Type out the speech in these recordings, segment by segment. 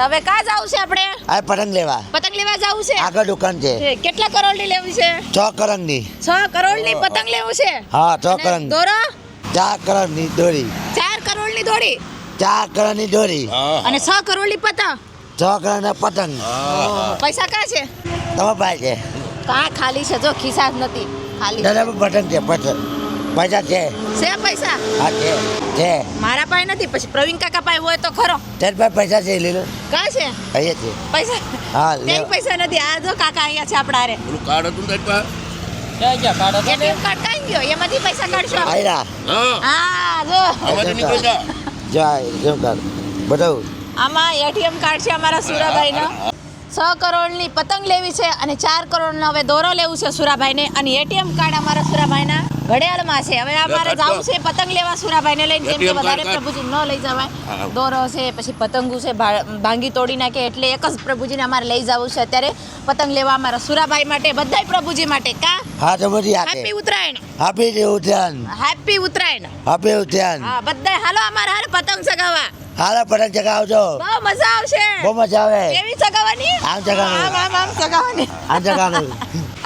હવે કા જવું છે આપણે? આ પતંગ લેવા. પતંગ લેવા જવું છે? આગળ દુકાન છે. કેટલા કરોડની લેવી છે? છ કરંગની છ કરોડની પતંગ લેવું છે? હા છ કરોડ કરંગ દોરો? ચારની દોરી. ચાર કરોડની દોડી ચારની દોરી. અને છ કરોડની પતંગ? છ કરંગના પતંગ. પૈસા કા છે? તમારા પાસે? છે કા ખાલી છે? જો ખિસ્સા નથી. ખાલી. દાદા પતંગ છે પતંગ પૈસા છે. છે પૈસા? હા છે. છે. મારા પાસે નથી પછી પ્રવીણ કાકા પાસે હોય તો ખરો. તેર પાસે પૈસા છે લીલો. કા છે? અહીંયા છે. પૈસા? હા લે. પૈસા નથી? આ જો કાકા અહીંયા છે આપણા રે ઓલું કાર્ડ હતું ને તારી પાસે? એટીએમ કાર્ડ ગયો? એમાંથી પૈસા કાઢશો? હા હા. જો. જા. બતાવું. આમાં એટીએમ કાર્ડ છે અમારા સુરાભાઈનો. છ કરોડની પતંગ લેવી છે અને ચાર કરોડનો હવે દોરો લેવું છે સુરાભાઈને. અને એટીએમ કાર્ડ અમારા સુરાભાઈના ઘડિયાળમાં છે. હવે અમારે જવું છે પતંગ લેવા સુરાભાઈને લઈને જેમ કે વધારે પ્રભુજી ન લઈ જવાય. દોરો છે પછી પતંગો છે ભાંગી તોડી નાખે એટલે એક જ પ્રભુજીને અમારે લઈ જવું છે. અત્યારે પતંગ લેવા અમારા સુરાભાઈ માટે બધા પ્રભુજી માટે. કા? હા તો બધી happy Uttarayan. Happy Uttarayan. Happy Uttarayan. Happy Uttarayan. હા બધા હાલો અમારા હારે પતંગ ચગાવવા હારા પતંગ ચગાવજો. બહુ મજા આવશે. બહુ મજા આવે. કેવી ચગાવવાની? આમ ચગાવવાની. આમ આમ આમ ચગાવવાની. આમ ચગાવવાની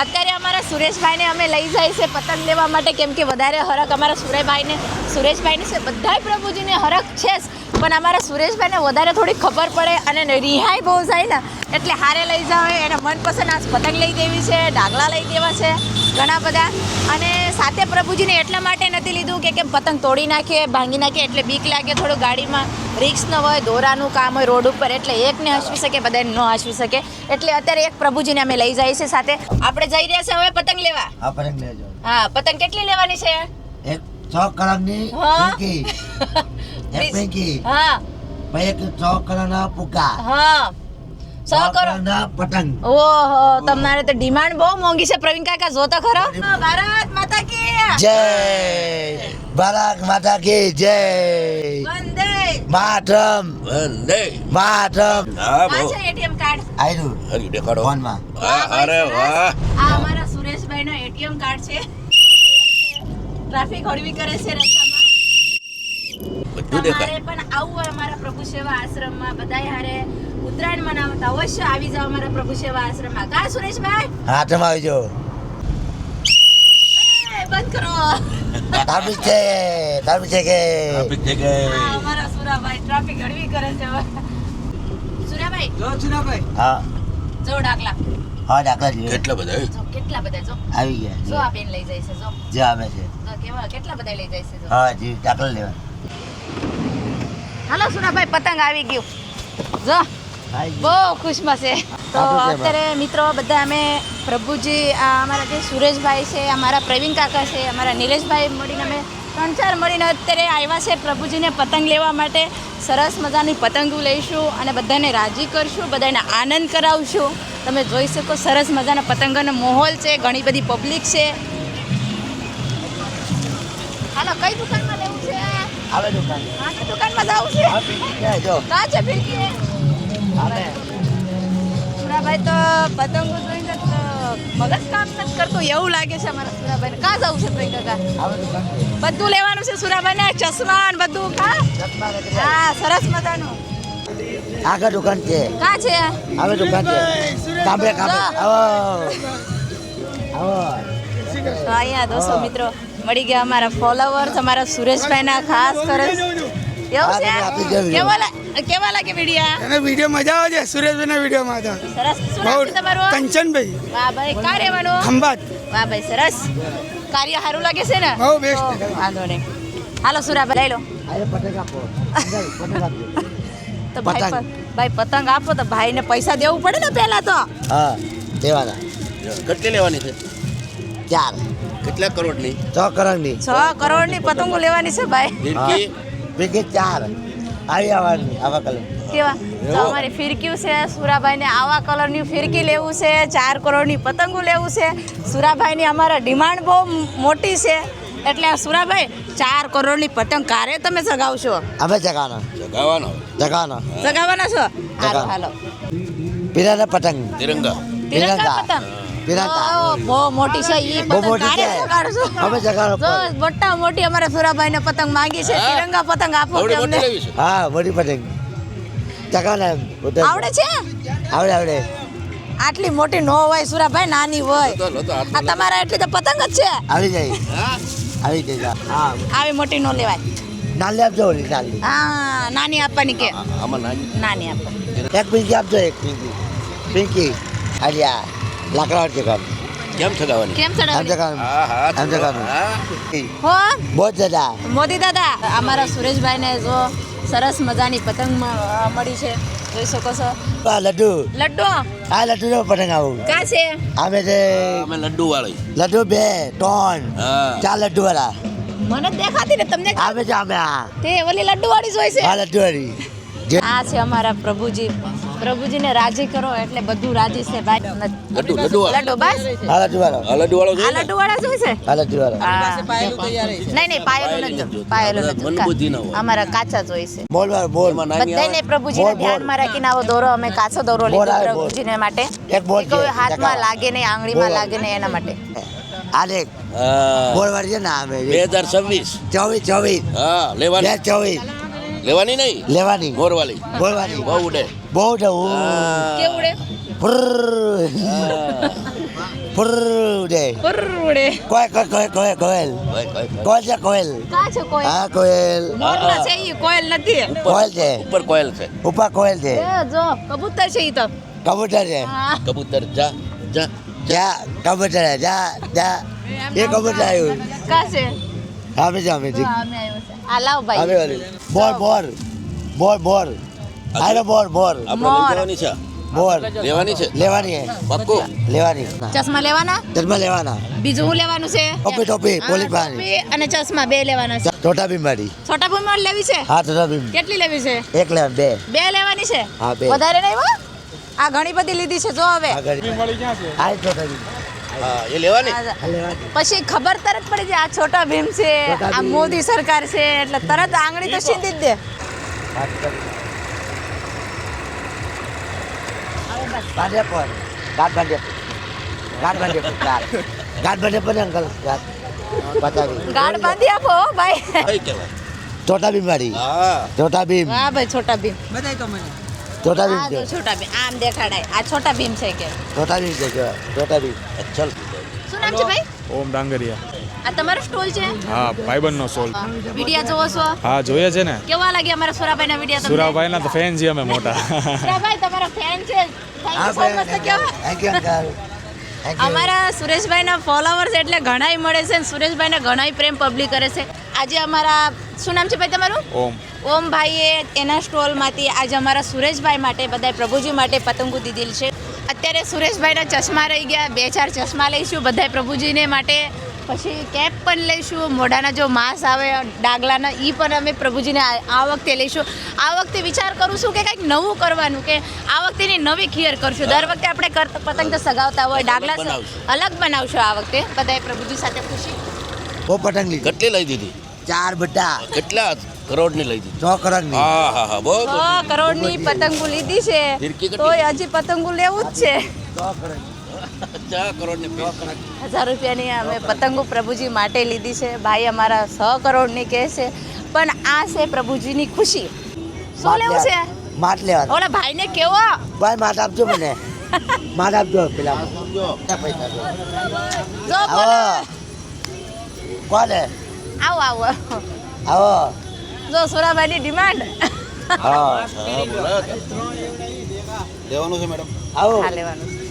અત્યારે અમારા સુરેશભાઈને અમે લઈ જાય છે પતંગ લેવા માટે કેમ કે વધારે હરક અમારા સુરેશભાઈને સુરેશભાઈને છે બધાય પ્રભુજીને હરક છે પણ અમારા સુરેશભાઈને વધારે થોડી ખબર પડે અને રિહાઈ બહુ જાય ને. એટલે હારે લઈ જાવ એને મનપસંદ આજ પતંગ લઈ દેવી છે ડાગલા લઈ દેવા છે. ઘણા બધા. અને સાથે પ્રભુજીને એટલા માટે નથી લીધું કે કેમ પતંગ તોડી નાખે ભાંગી નાખે એટલે બીક લાગે થોડું ગાડીમાં રિક્સ ન હોય દોરાનું કામ હોય રોડ ઉપર એટલે એકને હસવી શકે બધાને ન હસવી શકે. એટલે અત્યારે એક પ્રભુજીને અમે લઈ જઈએ છીએ સાથે. આપણે જઈ રહ્યા છે હવે પતંગ લેવા. આ પતંગ લેજો હા પતંગ કેટલી લેવાની છે? એક છ કલરની હા. પિંકી એક પિંકી હા. પછી એક છ કલરના પુકા. હા. સો કરો. પતંગ. ઓહો તમારે તો ડિમાન્ડ બહુ મોંઘી છે પ્રવીણ કાકા જો તો ખરો. ભારત માતા કી જય. ભારત માતા કી જય. વંદે. માતરમ. વંદે. માતરમ. હા આ બહુ. છે એટીએમ કાર્ડ. આયુ હરી દેખાડો. ફોનમાં. હા અરે વાહ. આ અમારા સુરેશભાઈ નો એટીએમ કાર્ડ છે. ટ્રાફિક હળવી કરે છે રસ્તામાં. બધું તમારે દેખાય. પણ આવું હોય અમારા પ્રભુ સેવા આશ્રમમાં બધાય હારે ઉત્તરાયણ મનાવતા અવશ્ય આવી જાઓ અમારા પ્રભુ સેવા આશ્રમમાં. કા સુરેશભાઈ? હાથમાં આવજો. બંધ કરો. ટ્રાફિક છે ટ્રાફિક છે કે? ટ્રાફિક છે કે? અમારા સુરાભાઈ ટ્રાફિક હળવી કરે છે સુરાભાઈ? હા. જો ડાકલા. હા ડાકલા જોઈએ. કેટલા બધા હે? જો કેટલા બધા જો. આવી જો ગયા આ બેન લઈ જાય છે જો. જે આવે છે. તો કેવા કેટલા બધા લઈ જાય છે જો. હા જી ડાકલા લેવા. હાલો સુરાભાઈ પતંગ આવી ગયું. જો. બહુ ખુશમાં છે તો અત્યારે મિત્રો બધા અમે પ્રભુજી આ અમારા જે સુરેશભાઈ છે અમારા પ્રવીણ કાકા છે અમારા નિલેશભાઈ મળીને અમે ત્રણ ચાર મળીને અત્યારે આવ્યા છે પ્રભુજીને પતંગ લેવા માટે. સરસ મજાની પતંગો લઈશું અને બધાને રાજી કરશું બધાને આનંદ કરાવશું. તમે જોઈ શકો સરસ મજાના પતંગોનો માહોલ છે ઘણી બધી પબ્લિક છે. હાલો કઈ દુકાનમાં લેવું છે? આવે દુકાન. દુકાનમાં જવું છે. હા પીકી છે જો. કાં છે ફિરકી પતંગો જોઈને તો મગજ કામ નથી કરતું. એવું લાગે છે અમારા સુરાભાઈને. કાં જવું છે પ્રિય કાકા? બધું લેવાનું છે સુરાભાઈને? ચશ્મા ને બધું કા હા સરસ મજાનું. આગળ દુકાન છે. કા છે? આવે દુકાન છે. કાંબે કાંબે આવો. આવો. અહીંયા દોસ્તો મિત્રો મળી ગયા અમારા ફોલોવર્સ અમારા સુરેશભાઈના ખાસ કરે એવું છે? કેવો કેવા લા- કેવા લાગે વિડિયા? એને વીડિયો મજા આવે છે સુરેશભાઈના વિડીયોમાં તો. સરસ. શું નામ બહુ તમારું? કંચનભાઈ. વાહ ભાઈ કા રહેવાનું? ખંભાત. વાહ ભાઈ સરસ. કાર્ય સારું લાગે છે ને? બહુ બેસ્ટ વાંધો નહીં. હાલો સુરાભાઈ લઈ લો. તો ભાઈ પતંગ. ભાઈ પતંગ આપો તો ભાઈને પૈસા દેવું પડે ને પહેલા તો. હા દેવાના. કેટલી લેવાની છે? ચાર. કેટલા કરોડની? છ કરોડની. છ કરોડની પતંગો લેવાની છે ભાઈ. ફિરકી ચાર. આવી આવવાની આવા કલર કેવા? તો અમારી ફિરકીયું છે સુરાભાઈને આવા કલરની ફિરકી લેવું છે ચાર કરોડની પતંગો લેવું છે. સુરાભાઈની અમારા ડિમાન્ડ બહુ મોટી છે. એટલે સુરાભાઈ ચાર કરોડની પતંગ કારે તમે સગાવશો? અમે જગાના. જગાવાનો. જગાના. જગાવાના છો? હાલો. હાલો. પતંગ. તિરંગા તિરંગા. પતંગ? બહુ મોટી છે ઈ બહુ પતંગ મોટી કારે છે. અમે જગાનો જો મોટા મોટી અમારા સુરાભાઈને પતંગ માંગી છે? તિરંગા પતંગ આપો કે અમને. હા મોટી પતંગ. ચકા આવડે છે? આવડે આવડે. આટલી મોટી નો હોય સુરાભાઈ નાની હોય. આ તમારા એટલી તો પતંગ જ છે. આવી જાય. હા. આવી જાય હા. આવી મોટી નો લેવાય. નાલી આપજો ઓલી નાલી હા નાની આપવાની કે. આમાં નાની. નાની આપવાની. એક પિંકી આપજો એક પિંકી. પિંકી હાજી આ લાકડા છે કામ? કેમ ચગાવવાની કેમ કામ. હા બહુ દાદા મોદી દાદા અમારા સુરેશભાઈને જો સરસ મજાની પતંગ મળી છે. જોઈ શકો છો. આ લડ્ડુ. લડ્ડુ? આ લડ્ડુ નો પતંગ આવું. કા છે? અમે છે અમે લડ્ડુ વાળી. લડ્ડુ બે ત્રણ ચાર લડ્ડુ વાળા. મને દેખાતી ને તમને આવે છે અમે આ. તે ઓલી લડ્ડુ વાળી જોઈ છે. આ લડ્ડુ વાળી આ છે અમારા પ્રભુજી. પ્રભુજીને રાજી કરો એટલે બધું રાજી છે ભાઈ. લડ્ડુ લડ્ડુ લડ્ડુ બસ લડ્ડુ વાળો લડ્ડુ વાળો ને? લડ્ડુ વાળા જોઈ છે લડ્ડુ વાળો નહીં નહીં પાયેલું નથી. પાયેલું નથી. અમારા કાચા જોઈએ છે. બોલ બોલ બધાને પ્રભુજીને. ધ્યાનમાં રાખીને આવો દોરો અમે કાચો દોરો લીધો પ્રભુજીને માટે. એક બોલ કે હાથમાં લાગે નહીં આંગળીમાં. લાગે નહીં એના માટે. આલેખ દેખ. બોલ વાળી છે ને આવે બે. હજાર છવ્વીસ. ચોવીસ ચોવીસ. હા બે લેવાની ચોવીસ. લેવાની નહીં? લેવાની. મોરવાળી બોલવાની બહુ ઉડે. બહુ ઉડે કે ઉડે? રે હા. ફુર ઉડે. કોય કોય કોય કોય કોયલ. કોયલ છે કોયલ કા છે કોઈ? હા કોયલ મોરલા છે ઈ કોયલ નથી. કોયલ છે. ઉપર કોયલ છે. ઉપર કોયલ છે. એ જો કબૂતર છે ઈ તો. કબૂતર છે. કબૂતર જા જા જા. કબૂતર જા જા. એ કબૂતર આવ્યું. કા છે? અમે છે અમે છે હા, અમે આવ્યો છે આ લાવ અમે ભાઈ બોર. બોર બોર. બોર આરે બોર બોર. આપણે લેવાની છે? બોર. લેવાની છે? લેવાની છે પક્કો? લેવાની. ચશ્મા લેવાના? ચશ્મા લેવાના. બીજું શું લેવાનું છે? ટોપી ટોપી હા, પોલીસ ભાઈ અને ચશ્મા બે લેવાના છે. છોટા બીમારી છોટા બીમારી લેવી છે? હા છોટા બીમ કેટલી લેવી છે? એક લેવા બે. બે લેવાની છે? હા, બે. વધારે નહીં આ ઘણી બધી લીધી છે જો હવે. આગળ આ છોટા બીમ હા એ લેવાની? પછી ખબર તરત પડી જાય આ છોટા ભીમ છે આ મોદી સરકાર છે એટલે તરત આંગળી તો સીધી જ દે. છોટા ભીમ. બાંધે અંકલ બતાવી. આપો ભાઈ. કઈ કહેવાય છોટા બીમારી હા. છોટા ભીમ. હા ભાઈ છોટા ભીમ. છોટા ભીમ છે છોટા ભીમ આમ દેખાડાય. આ છોટા ભીમ છે કે? છોટા ભીમ છે કે છોટા ભીમ. ચલ. શું નામ છે ભાઈ? ઓમ ડાંગરિયા. આ તમારો સ્ટોલ છે? હા ભાઈબંધનો સ્ટોલ. વિડિયા જોવો છો? હા જોઈએ છે ને. કેવા લાગે અમારા સુરાભાઈના વિડિયા તમને? સુરાભાઈના તો ફેન છે અમે મોટા. સુરાભાઈ તમારો ફેન છે. Thank you so much thank you uncle અમારા સુરેશભાઈના ફોલોવર્સ એટલે ઘણાય મળે છે અને સુરેશભાઈને ઘણાય પ્રેમ પબ્લિક કરે છે. આજે અમારા શું નામ છે ભાઈ તમારું? ઓમ. ઓમ ભાઈએ એના સ્ટોલમાંથી આજે અમારા સુરેશભાઈ માટે બધાય પ્રભુજી માટે પતંગો દીધેલ છે. અત્યારે સુરેશભાઈના ચશ્મા રહી ગયા બે ચાર ચશ્મા લઈશું બધાય પ્રભુજીને માટે. પછી કેપ પણ લઈશું મોઢાના જો માસ આવે ડાગલાના એ પણ અમે પ્રભુજીને આ વખતે લઈશું. આ વખતે વિચાર કરું છું કે કંઈક નવું કરવાનું કે આ વખતેની નવી ખીયર કરશું. દર વખતે આપણે પતંગ તો સગાવતા હોય ડાગલા અલગ બનાવશું આ વખતે. બધાય પ્રભુજી સાથે ખુશી. બહુ પતંગ કેટલી લઈ દીધી? ચાર બટા. કેટલા કરોડની લઈ દીધી? કરોડ કરોડની. હા હા હા બહુ છ કરોડની પતંગો લીધી છે. તો તોય હજી પતંગો લેવું જ છે. હજાર રૂપિયાની અમે પતંગો પ્રભુજી માટે લીધી છે. ભાઈ અમારા સો કરોડની કહે છે. પણ આ છે પ્રભુજીની ખુશી. શું લેવું છે? માટ લેવા ઓલા ભાઈને કેવો? ભાઈ માટ આપજો મને. માટ આપજો પેલા. પૈસા જો કોને? આવો આવો. આવો. જો સુરાભાઈની ડિમાન્ડ. હા. હા, લેવાનું છે મેડમ. આવો. હા લેવાનું છે.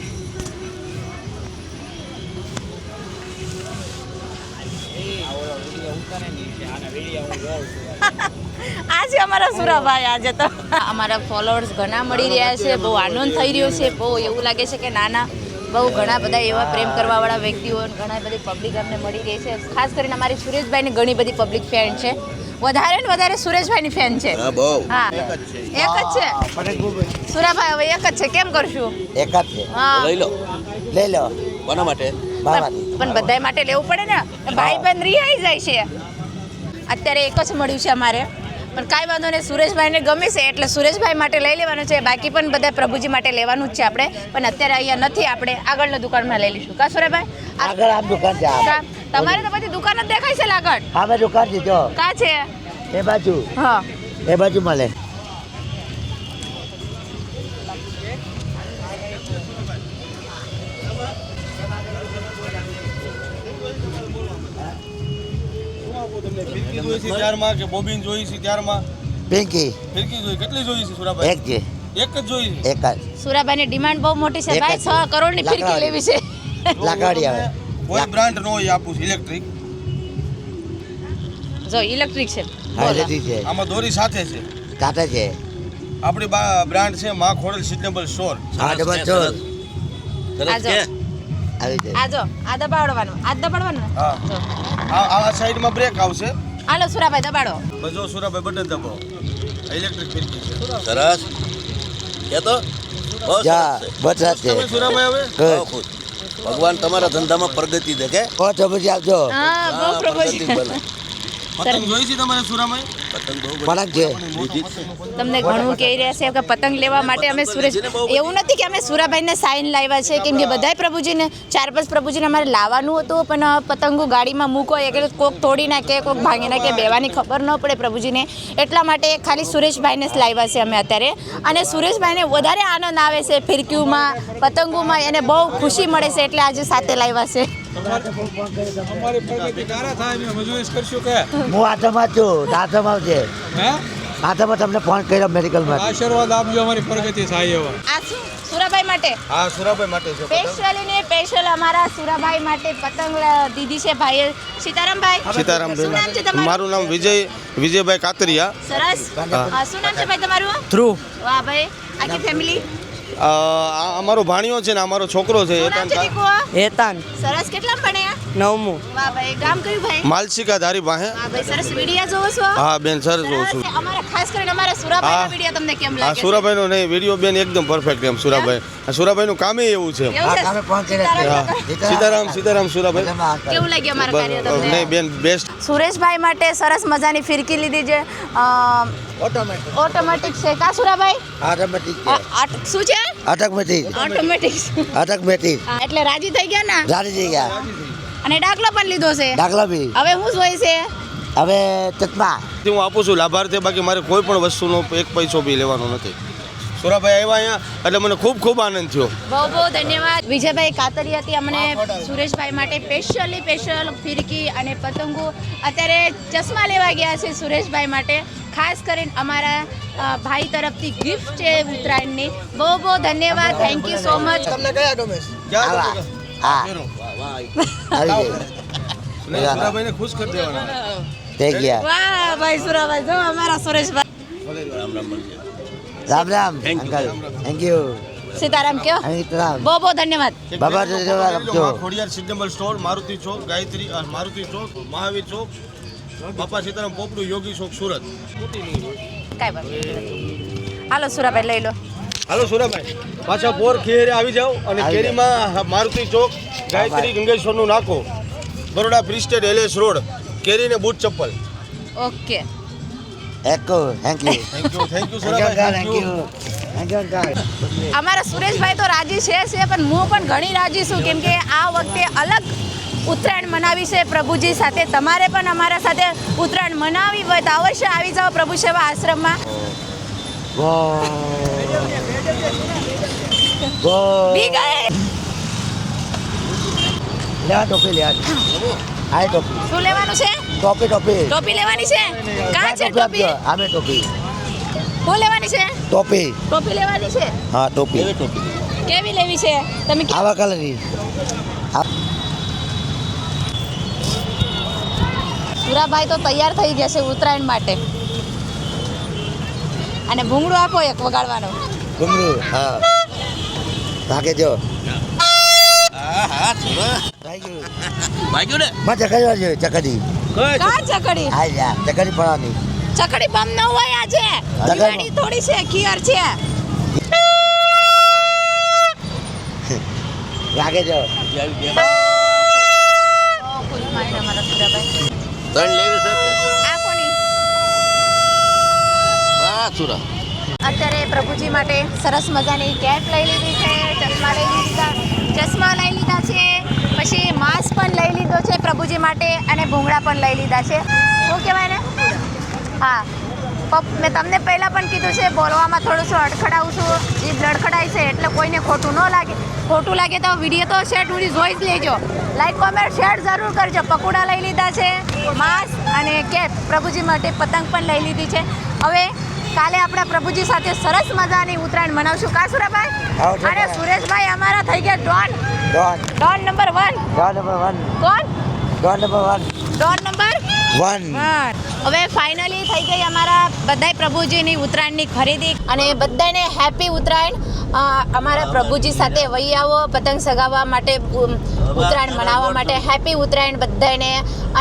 આજે અમારા સુરાભાઈ આજે તો. અમારા ફોલોઅર્સ ઘણા મળી રહ્યા છે બહુ આનંદ થઈ રહ્યો છે બહુ એવું લાગે છે કે નાના બહુ ઘણા બધા એવા પ્રેમ કરવાવાળા વ્યક્તિઓ ઘણા બધી પબ્લિક અમને મળી રહી છે. ખાસ કરીને અમારી સુરેશભાઈની ઘણી બધી પબ્લિક ફેન છે. વધારે ને વધારે સુરેશભાઈની ફેન છે. હા એક જ છે. એક જ છે? પતંગ ખૂબ સુરાભાઈ હવે એક જ છે. કેમ કરશું? એક જ છે. લઈ લો. લઈ લો. કોના માટે? પણ પણ બધાય માટે લેવું પડે ને. ભાઈ બંધ રિહાઈ જાય છે. અત્યારે એક જ મળ્યું છે અમારે. પણ કાંઈ વાંધો નહીં સુરેશભાઈને ગમે છે એટલે સુરેશભાઈ માટે લઈ લેવાનું છે. બાકી પણ બધા પ્રભુજી માટે લેવાનું જ છે આપણે. પણ અત્યારે અહીંયા નથી આપણે આગળના દુકાનમાં લઈ લઈશું. કા સુરેશભાઈ? આગળ આમ દુકાન છે તમારે તો બધી દુકાન જ દેખાય છે આગળ આમે દુકાન છે જો. કા છે? એ બાજુ. હા. એ બાજુ મળે. ફિરકી જોઈ છે ત્યારમાં કે બોબીન જોઈ છે ત્યારમાં? પિંકી ફિરકી જોઈ. કેટલી જોઈ છે સુરાભાઈ? એક જે. એક જ જોઈ છે? એક જ. સુરાભાઈની ડિમાન્ડ બહુ મોટી છે ભાઈ 6 કરોડની ફિરકી. લેવી છે. લાકડી આવે. કોઈ બ્રાન્ડ નો હોય આપું છું ઇલેક્ટ્રિક. જો ઇલેક્ટ્રિક છે. હા લેતી છે. આમાં દોરી સાથે છે. કાંટા છે. આપણી બ્રાન્ડ છે મા ખોડલ સિઝનેબલ સ્ટોર હા ડબલ ચોર સરસ. આજો. આવી આ જો આ દબાડવાનું આ દબાડવાનું હા. આ આ સાઈડમાં બ્રેક આવશે. હાલો સુરાભાઈ દબાડો. બજો સુરાભાઈ બટન દબાવો ઇલેક્ટ્રિક ફિરકી છે. સરસ. કે તો? જા છે. સુરાભાઈ હવે? ભગવાન તમારા ધંધામાં પ્રગતિ દેખે. પાંચ પછી આપજો હા બહુ પ્રગતિ. પતંગ જોઈ છે તમારે સુરામાં પતંગ છે. તમને ઘણું કહી રહ્યા છે કે પતંગ લેવા માટે અમે સુરેશ એવું નથી કે અમે સુરાભાઈને સાઈન લાવ્યા છે. કેમ કે બધાય પ્રભુજીને ચાર પાંચ પ્રભુજીને અમારે લાવવાનું હતું પણ પતંગો ગાડીમાં મૂકો એટલે કે કોક તોડી નાખે કોક ભાંગી નાખે બેવાની ખબર ન પડે પ્રભુજીને. એટલા માટે ખાલી સુરેશભાઈને જ લાવ્યા છે અમે અત્યારે. અને સુરેશભાઈને વધારે આનંદ આવે છે ફિરકીઓમાં પતંગોમાં એને બહુ ખુશી મળે છે એટલે આજે સાથે લાવ્યા છે. અમારી પ્રગતિ ક્યારે થાય અમે મજૂરી કરશું કે. હું આઠમાં છું આઠમાં આવશે હે? આઠમાં તમને ફોન કર્યો મેડિકલમાં આશીર્વાદ આપજો અમારી પ્રગતિ થાય એવા. આ શું? સુરાભાઈ માટે? હા સુરાભાઈ માટે છે સ્પેશિયલી ને સ્પેશિયલ અમારા સુરાભાઈ માટે પતંગ દીધી છે ભાઈએ. સીતારામભાઈ સીતારામભાઈ નામ છે તમારું? મારું નામ વિજય વિજયભાઈ કાતરિયા. સરસ. શું નામ છે ભાઈ તમારું? ધ્રુવ. વાહ ભાઈ આખી ફેમિલી આ અમારો ભાણિયો છે ને અમારો છોકરો છે શું એતાન હેતાન. સરસ કેટલા ભણ્યા નવમું. વાહ ભાઈ ગામ કયું ભાઈ? માલશિકા ધારી પાસે. વાહ ભાઈ સરસ વિડિયા જોવો છો? હા બેન સરસ જોઉં છું. અમારા ખાસ કરીને અમારા સુરાભાઈનો. વિડિયા તમને કેમ લાગે હા સુરાભાઈનો નહીં વીડિયો બેન એકદમ પરફેક્ટ એમ સુરાભાઈ. આ સુરાભાઈનું કામે એવું છે. સીતારામ સીતારામ. સુરાભાઈ. કેવું લાગ્યું અમારા કાર્ય તમને? નહીં બેન બેસ્ટ સુરેશભાઈ માટે સરસ મજાની ફિરકી લીધી છે. ઓટોમેટિક ઓટોમેટિક છે. કા સુરાભાઈ? ઓટોમેટિક છે. શું છે? ઓટોમેટિક ઓટોમેટિક ઓટોમેટિક એટલે રાજી થઈ ગયા ને? રાજી થઈ ગયા. અને ડાકલો પણ લીધો છે? ડાકલો બી. હવે હું જોઈ છે? હવે ચકમા હું આપું છું લાભાર્થી બાકી મારે કોઈ પણ વસ્તુનો એક પૈસો બી લેવાનો નથી. સુરાભાઈ આવ્યા અહીંયા એટલે મને ખૂબ ખૂબ આનંદ થયો. બહુ બહુ ધન્યવાદ. વિજયભાઈ કાતરિયાથી અમને સુરેશભાઈ માટે સ્પેશિયલી સ્પેશિયલ ફિરકી અને પતંગો. અત્યારે ચશ્મા લેવા ગયા છે સુરેશભાઈ માટે. ખાસ કરીને અમારા ભાઈ તરફથી ગિફ્ટ છે ઉત્તરાયણની. બહુ બહુ ધન્યવાદ. થેન્ક યુ સો મચ તમને કયા ગમે સુરાભાઈને ખુશ કરી દેવાના. થઈ ગયા. વાહ ભાઈ સુરાભાઈ જો અમારા Sureshbhai. Ram Ram. Ram Ram uncle. Thank you Sitaram કયો? સીતારામ બહુ બહુ ધન્યવાદ. બાબા ખોડિયાર સિઝનેબલ સ્ટોર મારુતિ ચોક ગાયત્રી અને મારુતિ ચોક મહાવીર ચોક બાપા સીતારામ પોપડું યોગી ચોક સુરત. કાંઈ. હાલો સુરાભાઈ લઈ લો. હાલો સુરાભાઈ. પાછા પોર ખેરે આવી જાઓ અને કેરીમાં મારુતિ ચોક ગાયત્રી ગંગેશ્વરનું નાકો. Baroda free state LS road કેરીને boot ચપ્પલ. Okay. Echo thank you thank you thank you thank you thank you thank you uncle અમારા સુરેશભાઈ તો રાજી છે છે પણ હું પણ ઘણી રાજી છું કેમ કે આ વખતે અલગ ઉત્તરાયણ મનાવી છે પ્રભુજી સાથે. તમારે પણ અમારા સાથે ઉત્તરાયણ મનાવી હોય તો અવશ્ય આવી જાઓ પ્રભુ સેવા આશ્રમમાં. લેવા ટોપી લેવા આ ટોપી. શું લેવાનું છે? ટોપી ટોપી. ટોપી લેવાની છે? કાં છે ટોપી આમે ટોપી. હું લેવાની છે? ટોપી. ટોપી લેવાની છે? હા ટોપી. કેવી ટોપી? કેવી લેવી છે? તમે કે- આવા કલરની. સુરાભાઈ તો તૈયાર થઈ ગયા છે ઉત્તરાયણ માટે. અને ભૂંગળું આપો એક વગાડવાનો. ભૂંગળું હા. ભાગે જો. હા હા ભાઈ ગયું યુ ભાગ્યું ને? મા ચકડી ચકડી કા ચકડી? હા યા ચકડી પડવાની ચકડી બમ ન હોય આજે. દિવાળી થોડી છે ખીયર છે. લાગે જો ત્રણ લેવી છે આ કોની? હા સુરા અત્યારે પ્રભુજી માટે સરસ મજાની કેપ લઈ લીધી છે ચશ્મા લઈ લીધા ચશ્મા લઈ લીધા છે. પછી માંસ પણ લઈ લીધો છે પ્રભુજી માટે અને ભૂંગળા પણ લઈ લીધા છે. શું કહેવાય ને હા. પપ, મેં તમને પહેલાં પણ કીધું છે, બોલવામાં થોડું શું અડખડાવું છું, જીભ લડખડાય છે, એટલે કોઈને ખોટું ન લાગે. ખોટું લાગે તો વીડિયો તો શેર સુધી જોઈ જ લેજો. લાઈક કોમેન્ટ શેર જરૂર કરજો. પકોડા લઈ લીધા છે, માંસ અને કેપ. પ્રભુજી માટે પતંગ પણ લઈ લીધી છે. હવે કાલે આપણા પ્રભુજી સાથે સરસ મજાની ઉત્તરાયણ મનાવશું. કા સુરાભાઈ? અને સુરેશભાઈ અમારા થઈ ગયા don. Don. Don number one. Don number one. કોણ? ડોન નંબર 1 ડોન નંબર હવે ફાઇનલી થઈ ગઈ અમારા બધાય પ્રભુજીની ઉત્તરાયણની ખરીદી અને બધાને હેપી ઉત્તરાયણ. અમારા પ્રભુજી સાથે વહી આવો, પતંગ સગાવવા માટે ઉત્તરાયણ મનાવવા માટે હેપી ઉત્તરાયણ બધાને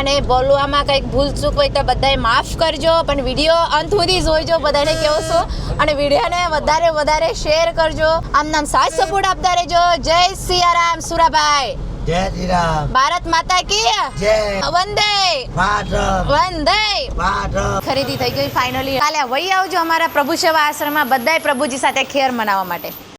અને બોલવામાં કંઈક ભૂલ ચૂક હોય તો બધાએ માફ કરજો, પણ વીડિયો અંત સુધી જોઈજો બધાને કેવો છો. અને વિડીયોને વધારે વધારે શેર કરજો. આમ નામ સાથ સપોર્ટ આપતા રહેજો. જય સિયારામ, સુરાભાઈ. જય શ્રી રામ ભારત માતા કી જય. વંદે. માતરમ વંદે. માતરમ ખરીદી થઈ ગઈ ફાઇનલી કાલે વહી આવજો અમારા પ્રભુ સેવા આશ્રમમાં. બધાય પ્રભુજી સાથે ખેર મનાવવા માટે.